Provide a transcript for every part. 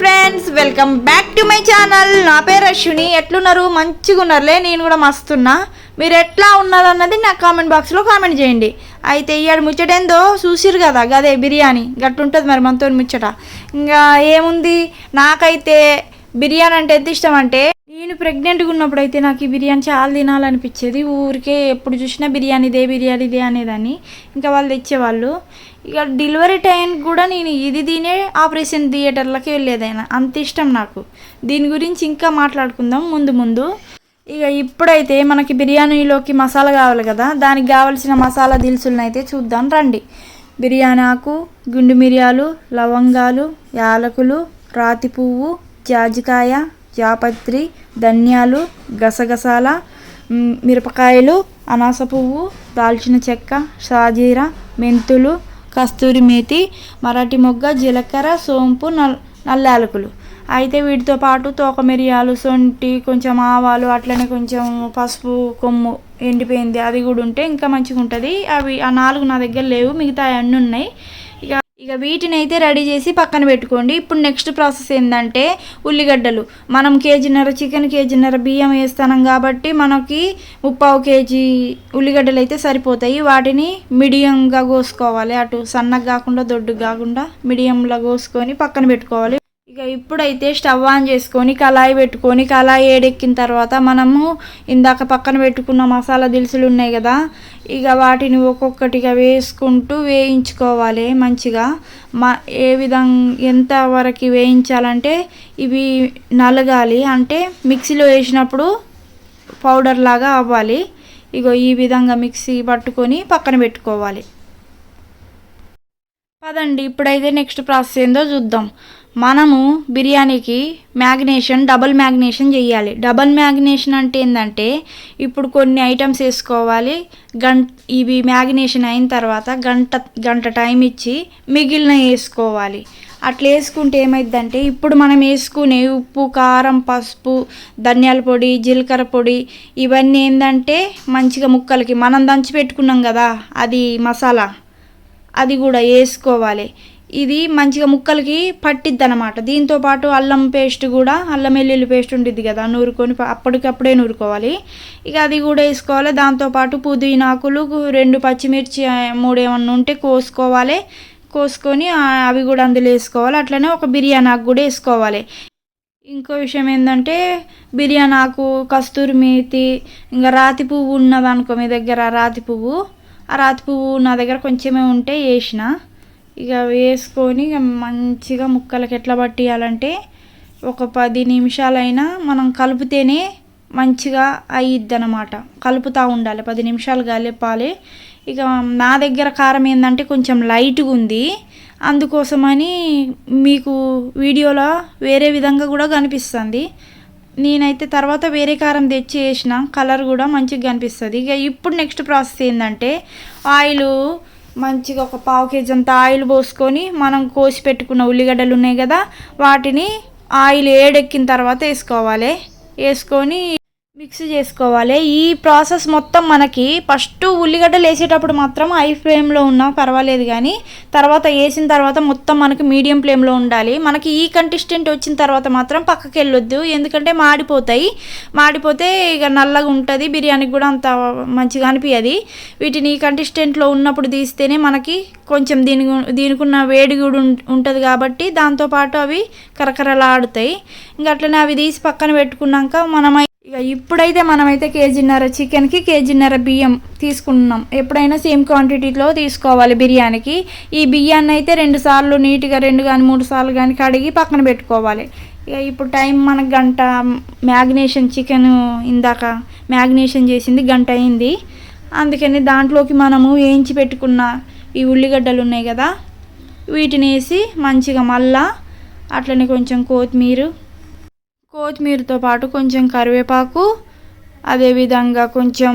Friends welcome back to my channel నా పేరు అశ్విని. ఎట్లున్నారు? మంచిగా ఉన్నారులే నేను కూడా మస్తున్నా. మీరు ఎట్లా ఉన్నారన్నది నా కామెంట్ బాక్స్లో కామెంట్ చేయండి. అయితే ఇయ్యాడు ముచ్చటేందో చూసిరు కదా. గదే బిర్యానీ. గట్టుంటుంది మరి మనతో ముచ్చట. ఇంకా ఏముంది? నాకైతే బిర్యానీ అంటే ఎంత ఇష్టం అంటే నేను ప్రెగ్నెంట్గా ఉన్నప్పుడు అయితే నాకు ఈ బిర్యానీ చాలా తినాలనిపించేది. ఊరికే ఎప్పుడు చూసినా బిర్యానీ ఇదే బిర్యానీ ఇదే అనేదాన్ని. ఇంకా వాళ్ళు తెచ్చేవాళ్ళు. ఇక డెలివరీ టైం కూడా నేను ఇది తినే ఆపరేషన్ థియేటర్లకి వెళ్ళేదైనా అంత ఇష్టం నాకు. దీని గురించి ఇంకా మాట్లాడుకుందాం ముందు ముందు. ఇక ఇప్పుడైతే మనకి బిర్యానీలోకి మసాలా కావాలి కదా. దానికి కావాల్సిన మసాలా దినుసులను అయితే చూద్దాం రండి. బిర్యానీ ఆకు గుండు మిరియాలు లవంగాలు యాలకులు రాతి పువ్వు జాజికాయ జాపత్రి ధనియాలు గసగసాల మిరపకాయలు అనాస పువ్వు దాల్చిన చెక్క షాజీరా మెంతులు కస్తూరి మేతి మరాఠీ మొగ్గ జీలకర్ర సోంపు నల్ నల్లాలకులు. అయితే వీటితో పాటు తోక మిరియాలు సొంటి కొంచెం ఆవాలు అట్లనే కొంచెం పసుపు కొమ్ము ఎండిపోయింది. అది కూడా ఉంటే ఇంకా మంచిగా ఉంటుంది అవి ఆ నాలుగు నా దగ్గర లేవు మిగతా అన్నీ ఉన్నాయి. ఇక వీటిని అయితే రెడీ చేసి పక్కన పెట్టుకోండి. ఇప్పుడు నెక్స్ట్ ప్రాసెస్ ఏంటంటే ఉల్లిగడ్డలు. మనం కేజీన్నర చికెన్ కేజీన్నర బియ్యం వేస్తాం కాబట్టి మనకి ముప్పావు కేజీ ఉల్లిగడ్డలు అయితే సరిపోతాయి. వాటిని మీడియంగా కోసుకోవాలి. అటు సన్నగా కాకుండా దొడ్డుగా కాకుండా మీడియంలో కోసుకొని పక్కన పెట్టుకోవాలి. ఇక ఇప్పుడైతే స్టవ్ ఆన్ చేసుకొని కళాయి పెట్టుకొని కళాయి ఏడెక్కిన తర్వాత మనము ఇందాక పక్కన పెట్టుకున్న మసాలా దినుసులు ఉన్నాయి కదా ఇక వాటిని ఒక్కొక్కటిగా వేసుకుంటూ వేయించుకోవాలి మంచిగా. మా ఏ విధంగా ఎంత వరకు వేయించాలంటే ఇవి నలగాలి. అంటే మిక్సీలో వేసినప్పుడు పౌడర్ లాగా అవ్వాలి. ఇగో ఈ విధంగా మిక్సీ పట్టుకొని పక్కన పెట్టుకోవాలి. పదండి ఇప్పుడైతే నెక్స్ట్ ప్రాసెస్ ఏందో చూద్దాం. మనము బిర్యానీకి మ్యాగ్నేషన్ డబుల్ మ్యాగ్నేషన్ చేయాలి. డబల్ మ్యాగ్నేషన్ అంటే ఏంటంటే ఇప్పుడు కొన్ని ఐటమ్స్ వేసుకోవాలి. గంట ఇవి మ్యాగ్నేషన్ అయిన తర్వాత గంట గంట టైం ఇచ్చి మిగిలిన వేసుకోవాలి. అట్లా వేసుకుంటే ఏమైందంటే ఇప్పుడు మనం వేసుకునే ఉప్పు కారం పసుపు ధనియాల పొడి జీలకర్ర పొడి ఇవన్నీ ఏంటంటే మంచిగా ముక్కలకి మనం దంచి పెట్టుకున్నాం కదా అది మసాలా. అది కూడా వేసుకోవాలి. ఇది మంచిగా ముక్కలకి పట్టిద్ది అనమాట దీంతో పాటు అల్లం పేస్ట్ కూడా అల్లం వెల్లుల్లి పేస్ట్ ఉంటుంది కదా నూరుకొని అప్పటికప్పుడే నూరుకోవాలి. ఇక అది కూడా వేసుకోవాలి. దాంతోపాటు పుదీనాకులు రెండు పచ్చిమిర్చి మూడేమన్నా మూడు ఏమన్నా ఉంటే కోసుకోవాలి. కోసుకొని అవి కూడా అందులో వేసుకోవాలి. అట్లనే ఒక బిర్యానీ ఆకు కూడా వేసుకోవాలి. ఇంకో విషయం ఏంటంటే బిర్యానీ ఆకు కస్తూరి మేతి ఇంకా రాతి పువ్వు ఉన్నదనుకో మీ దగ్గర రాతి పువ్వు. ఆ రాతి పువ్వు నా దగ్గర కొంచెమే ఉంటే వేసిన ఇక వేసుకొని ఇక మంచిగా ముక్కలకి ఎట్లా పట్టియాలంటే ఒక పది నిమిషాలైనా మనం కలిపితేనే మంచిగా అయ్యిద్ది అనమాట కలుపుతూ ఉండాలి. పది నిమిషాలు కలిపాలి. ఇక నా దగ్గర కారం ఏంటంటే కొంచెం లైట్గా ఉంది. అందుకోసమని మీకు వీడియోలో వేరే విధంగా కూడా కనిపిస్తుంది. నేనైతే తర్వాత వేరే కారం తెచ్చి వేసిన. కలర్ కూడా మంచిగా కనిపిస్తుంది. ఇక ఇప్పుడు నెక్స్ట్ ప్రాసెస్ ఏంటంటే ఆయిల్ మంచిగా ఒక పావు కేజీ అంత ఆయిల్ పోసుకొని మనం కోసి పెట్టుకున్న ఉల్లిగడ్డలు ఉన్నాయి కదా వాటిని ఆయిల్ ఏడెక్కిన తర్వాత వేసుకోవాలి. వేసుకొని మిక్స్ చేసుకోవాలి. ఈ ప్రాసెస్ మొత్తం మనకి ఫస్ట్ ఉల్లిగడ్డలు వేసేటప్పుడు మాత్రం హై ఫ్లేమ్లో ఉన్నా పర్వాలేదు కానీ తర్వాత వేసిన తర్వాత మొత్తం మనకి మీడియం ఫ్లేమ్లో ఉండాలి. మనకి ఈ కంటిస్టెంట్ వచ్చిన తర్వాత మాత్రం పక్కకి వెళ్ళొద్దు. ఎందుకంటే మాడిపోతాయి. మాడిపోతే ఇక నల్లగా ఉంటుంది. బిర్యానీకి కూడా అంత మంచిగా అనిపించదు వీటిని ఈ కంటెస్టెంట్లో ఉన్నప్పుడు తీస్తేనే మనకి కొంచెం దీని దీనికున్న వేడి కూడా ఉంటుంది కాబట్టి దాంతోపాటు అవి కరకరలాడుతాయి. ఇంకా అట్లనే అవి తీసి పక్కన పెట్టుకున్నాక మనం ఇక ఇప్పుడైతే మనమైతే కేజీన్నర చికెన్కి కేజీన్నర బియ్యం తీసుకున్నాం. ఎప్పుడైనా సేమ్ క్వాంటిటీలో తీసుకోవాలి బిర్యానీకి. ఈ బియ్యాన్ని అయితే రెండు సార్లు నీట్గా రెండు కానీ మూడు సార్లు కానీ కడిగి పక్కన పెట్టుకోవాలి. ఇక ఇప్పుడు టైం మనకు గంట మ్యాగ్నేషన్ చికెన్ ఇందాక మ్యాగ్నేషన్ చేసింది గంట అయింది. అందుకని దాంట్లోకి మనము వేయించి పెట్టుకున్న ఈ ఉల్లిగడ్డలు ఉన్నాయి కదా వీటిని వేసి మంచిగా మళ్ళా అట్లనే కొంచెం కొత్తిమీర కొత్తిమీరతో పాటు కొంచెం కరివేపాకు అదేవిధంగా కొంచెం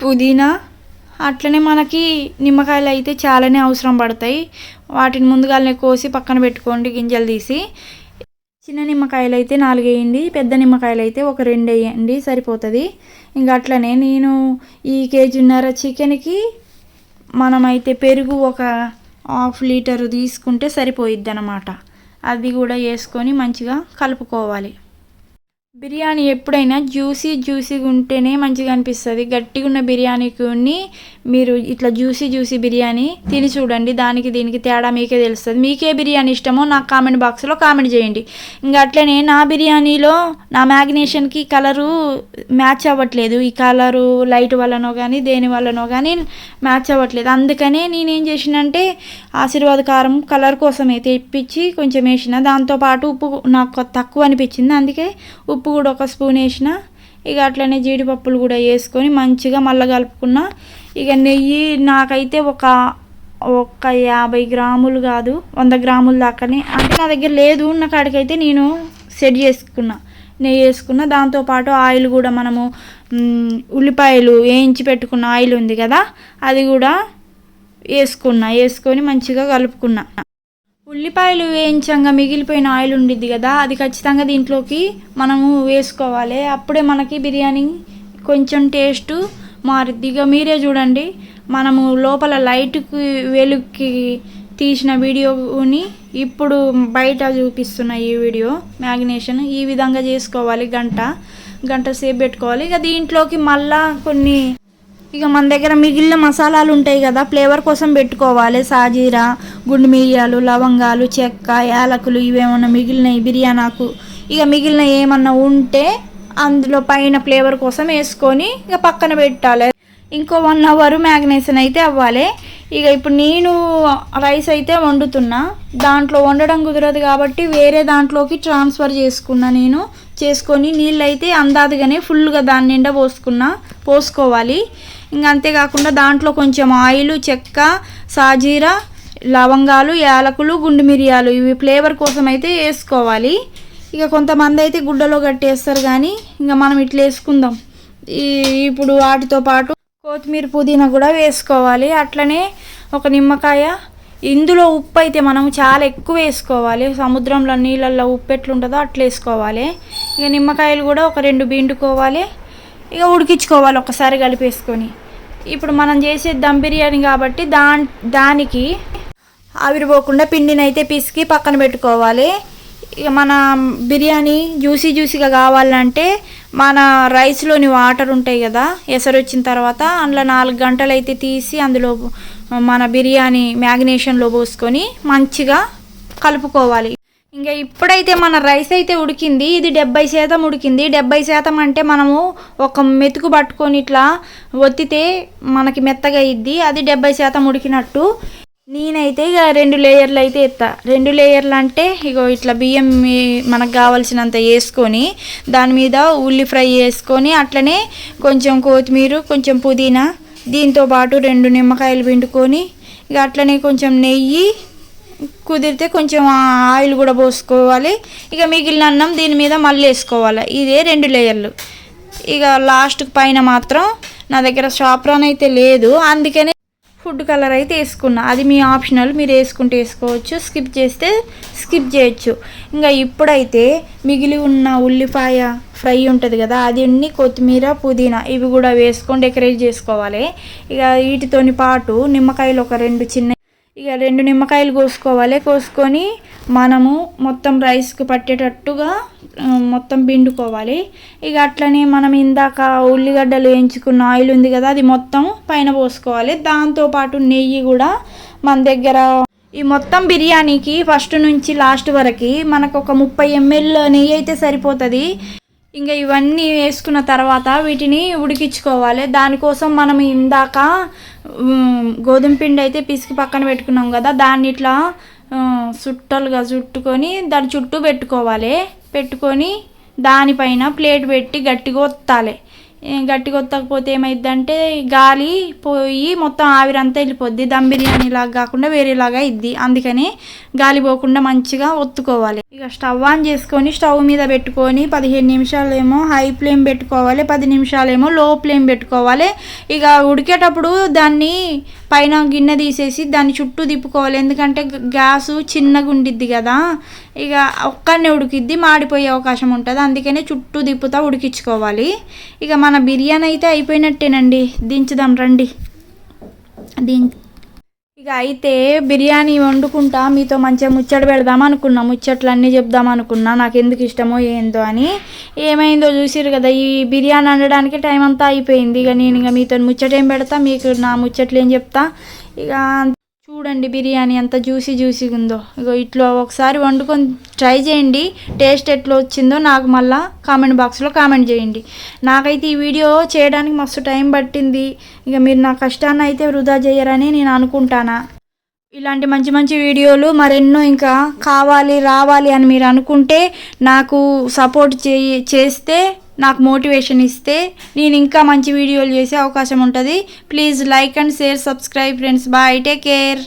పుదీనా. అట్లనే మనకి నిమ్మకాయలు అయితే చాలానే అవసరం పడతాయి. వాటిని ముందుగానే కోసి పక్కన పెట్టుకోండి గింజలు తీసి. చిన్న నిమ్మకాయలు అయితే నాలుగు వేయండి పెద్ద నిమ్మకాయలు అయితే ఒక రెండు వేయండి సరిపోతుంది. ఇంకా అట్లనే నేను ఈ కేజీన్నర చికెన్కి మనమైతే పెరుగు ఒక హాఫ్ లీటర్ తీసుకుంటే సరిపోయిద్ది అనమాట అది కూడా వేసుకొని మంచిగా కలుపుకోవాలి. బిర్యానీ ఎప్పుడైనా జ్యూసీ జ్యూసీగా ఉంటేనే మంచిగా అనిపిస్తుంది. గట్టిగా ఉన్న బిర్యానీకి మీరు ఇట్లా జ్యూసీ జ్యూసీ బిర్యానీ తిని చూడండి. దానికి దీనికి తేడా మీకే తెలుస్తుంది. మీకే బిర్యానీ ఇష్టమో నాకు కామెంట్ బాక్స్లో కామెంట్ చేయండి. ఇంకా అట్లనే నా బిర్యానీలో నా మ్యాగ్నేషన్కి కలరు మ్యాచ్ అవ్వట్లేదు. ఈ కలరు లైట్ వల్లనో కానీ దేని వల్లనో కానీ మ్యాచ్ అవ్వట్లేదు. అందుకనే నేనేం చేసినంటే ఆశీర్వాద కారం కలర్ కోసమే తెప్పించి కొంచెం వేసిన. దాంతోపాటు ఉప్పు నాకు తక్కువ అనిపించింది. అందుకే ఉప్పు పప్పు కూడా ఒక స్పూన్ వేసిన ఇక అట్లనే జీడిపప్పులు కూడా వేసుకొని మంచిగా మళ్ళీ కలుపుకున్న. ఇక నెయ్యి నాకైతే ఒక ఒక యాభై గ్రాములు కాదు వంద గ్రాముల దాకానే. అంటే నా దగ్గర లేదు ఉన్న కాడికైతే నేను సెట్ చేసుకున్నా నెయ్యి వేసుకున్న. దాంతోపాటు ఆయిల్ కూడా మనము ఉల్లిపాయలు వేయించి పెట్టుకున్న ఆయిల్ ఉంది కదా అది కూడా వేసుకున్నా వేసుకొని మంచిగా కలుపుకున్నా. ఉల్లిపాయలు వేయించంగా మిగిలిపోయిన ఆయిల్ ఉండిద్ది కదా అది ఖచ్చితంగా దీంట్లోకి మనము వేసుకోవాలి. అప్పుడే మనకి బిర్యానీ కొంచెం టేస్ట్ మారుద్ది. ఇక మీరే చూడండి మనము లోపల లైట్కి వెలుగుకి తీసిన వీడియోని ఇప్పుడు బయట చూపిస్తున్న ఈ వీడియో మ్యాగ్నేషన్ ఈ విధంగా చేసుకోవాలి. గంట గంట సేపు పెట్టుకోవాలి. ఇక దీంట్లోకి మళ్ళా కొన్ని ఇక మన దగ్గర మిగిలిన మసాలాలు ఉంటాయి కదా ఫ్లేవర్ కోసం పెట్టుకోవాలి. సాజీరా గుండు మిరియాలు లవంగాలు చెక్క యాలకులు ఇవేమన్నా మిగిలినవి బిర్యానాకు. ఇక మిగిలిన ఏమన్నా ఉంటే అందులో పైన ఫ్లేవర్ కోసం వేసుకొని ఇక పక్కన పెట్టాలి. ఇంకో వన్ అవర్ మ్యాగ్నేషన్ అయితే అవ్వాలి. ఇక ఇప్పుడు నేను రైస్ అయితే వండుతున్నా. దాంట్లో వండడం కుదరదు కాబట్టి వేరే దాంట్లోకి ట్రాన్స్ఫర్ చేసుకున్నా నేను. చేసుకొని నీళ్ళు అయితే అందాదుగానే ఫుల్గా దాని నిండా పోసుకున్నా పోసుకోవాలి. ఇంకా అంతేకాకుండా దాంట్లో కొంచెం ఆయిల్ చెక్క సాజీరా లవంగాలు యాలకులు గుండు మిరియాలు ఇవి ఫ్లేవర్ కోసం అయితే వేసుకోవాలి. ఇక కొంతమంది అయితే గుడ్డలో కట్టేస్తారు కానీ ఇంకా మనం ఇట్లా వేసుకుందాం. ఈ ఇప్పుడు వాటితో పాటు కొత్తిమీర పుదీనా కూడా వేసుకోవాలి. అట్లనే ఒక నిమ్మకాయ ఇందులో ఉప్పు అయితే మనం చాలా ఎక్కువ వేసుకోవాలి. సముద్రంలో నీళ్ళల్లో ఉప్పు ఎట్లుంటుందో అట్లా వేసుకోవాలి. ఇక నిమ్మకాయలు కూడా ఒక రెండు బిండుకోవాలి ఇక ఉడికించుకోవాలి ఒకసారి కలిపేసుకొని. ఇప్పుడు మనం చేసే దమ్ బిర్యానీ కాబట్టి దా దానికి ఆవిరిపోకుండా పిండిని అయితే పిసికి పక్కన పెట్టుకోవాలి. ఇక మన బిర్యానీ జ్యూసీ జ్యూసీగా కావాలంటే మన రైస్లోని వాటర్ ఉంటాయి కదా ఎసరు వచ్చిన తర్వాత అందులో నాలుగు గంటలు అయితే తీసి అందులో మన బిర్యానీ మ్యాగ్నేషన్లో పోసుకొని మంచిగా కలుపుకోవాలి. ఇంకా ఇప్పుడైతే మన రైస్ అయితే ఉడికింది ఇది డెబ్బై శాతం ఉడికింది. డెబ్బై శాతం అంటే మనము ఒక మెతుకు పట్టుకొని ఇట్లా ఒత్తితే మనకి మెత్తగా ఇద్ది అది డెబ్బై శాతం ఉడికినట్టు. నేనైతే ఇక రెండు లేయర్లు అయితే ఎత్తా. రెండు లేయర్లు అంటే ఇగో ఇట్లా బియ్యం మనకు కావాల్సినంత వేసుకొని దాని మీద ఉల్లి ఫ్రై చేసుకొని అట్లనే కొంచెం కొత్తిమీర కొంచెం పుదీనా దీంతో పాటు రెండు నిమ్మకాయలు పిండుకొని ఇక అట్లనే కొంచెం నెయ్యి కుదిరితే కొంచెం ఆయిల్ కూడా పోసుకోవాలి. ఇక మిగిలిన అన్నం దీని మీద మళ్ళీ వేసుకోవాలి. ఇదే రెండు లేయర్లు. ఇక లాస్ట్ పైన మాత్రం నా దగ్గర షాప్రాన్ అయితే లేదు. అందుకనే ఫుడ్ కలర్ అయితే వేసుకున్నా. అది మీ ఆప్షనల్ మీరు వేసుకుంటే వేసుకోవచ్చు. స్కిప్ చేస్తే స్కిప్ చేయొచ్చు. ఇంకా ఇప్పుడైతే మిగిలి ఉన్న ఉల్లిపాయ ఫ్రై ఉంటుంది కదా అది అన్ని కొత్తిమీర పుదీనా ఇవి కూడా వేసుకొని డెకరేట్ చేసుకోవాలి. ఇక వీటితోని పాటు నిమ్మకాయలు ఒక రెండు చిన్న ఇక రెండు నిమ్మకాయలు కోసుకోవాలి. కోసుకొని మనము మొత్తం రైస్కి పట్టేటట్టుగా మొత్తం పిండుకోవాలి. ఇక అట్లనే మనం ఇందాక ఉల్లిగడ్డలు వేయించుకున్న ఆయిల్ ఉంది కదా అది మొత్తం పైన పోసుకోవాలి. దాంతోపాటు నెయ్యి కూడా మన దగ్గర. ఈ మొత్తం బిర్యానీకి ఫస్ట్ నుంచి లాస్ట్ వరకు మనకు ఒక ముప్పై ఎంఎల్ నెయ్యి అయితే సరిపోతుంది. ఇంకా ఇవన్నీ వేసుకున్న తర్వాత వీటిని ఉడికించుకోవాలి. దానికోసం మనం ఇందాక గోధుమ పిండి అయితే పిసికి పక్కన పెట్టుకున్నాం కదా దాన్ని ఇట్లా చుట్టలుగా చుట్టుకొని దాని చుట్టూ పెట్టుకోవాలి. పెట్టుకొని దానిపైన ప్లేట్ పెట్టి గట్టిగా ఒత్తాలి. గట్టిగా ఒత్తకపోతే ఏమైందంటే గాలి పోయి మొత్తం ఆవిరంతా వెళ్ళిపోద్ది. దమ్ బిర్యానీ లాగా కాకుండా వేరేలాగా ఇద్ది అందుకని గాలి పోకుండా మంచిగా ఒత్తుకోవాలి. ఇక స్టవ్ ఆన్ చేసుకొని స్టవ్ మీద పెట్టుకొని పదిహేను నిమిషాలు ఏమో హై ఫ్లేమ్ పెట్టుకోవాలి. పది నిమిషాలేమో లో ఫ్లేమ్ పెట్టుకోవాలి. ఇక ఉడికేటప్పుడు దాన్ని పైన గిన్నె తీసేసి దాన్ని చుట్టూ తిప్పుకోవాలి. ఎందుకంటే గ్యాస్ గ్యాసు చిన్నగా ఉండిద్ది కదా. ఇక ఒక్కనే ఉడికిద్ది మాడిపోయే అవకాశం ఉంటుంది. అందుకనే చుట్టూ తిప్పుతా ఉడికించుకోవాలి. ఇక మన బిర్యానీ అయితే అయిపోయినట్టేనండి. దించుదాం రండి. దించు ఇక అయితే బిర్యానీ వండుకుంటా మీతో మంచిగా ముచ్చట పెడదాం అనుకున్నా ముచ్చట్లు అన్నీ చెప్దాం అనుకున్నా నాకు ఎందుకు ఇష్టమో ఏందో అని. ఏమైందో చూసిరు కదా ఈ బిర్యానీ వండడానికి టైం అంతా అయిపోయింది. ఇక నేను ఇక మీతో ముచ్చట ఏం పెడతా మీకు నా ముచ్చట్లు ఏం చెప్తా. ఇక చూడండి బిర్యానీ ఎంత జ్యూసీ జ్యూసీగా ఉందో. ఇగో ఇట్లా ఒకసారి వండుకొని ట్రై చేయండి. టేస్ట్ ఎట్లా వచ్చిందో నాకు మళ్ళీ కామెంట్ బాక్స్లో కామెంట్ చేయండి. నాకైతే ఈ వీడియో చేయడానికి మస్తు టైం పట్టింది. ఇక మీరు నా కష్టాన్ని అయితే వృధా చేయరని నేను అనుకుంటానా? ఇలాంటి మంచి మంచి వీడియోలు మరెన్నో ఇంకా కావాలి రావాలి అని మీరు అనుకుంటే నాకు సపోర్ట్ చేస్తే నాకు మోటివేషన్ ఇస్తే నేను ఇంకా మంచి వీడియోలు చేసే అవకాశం ఉంటుంది. Please like and share subscribe friends. Bye take care.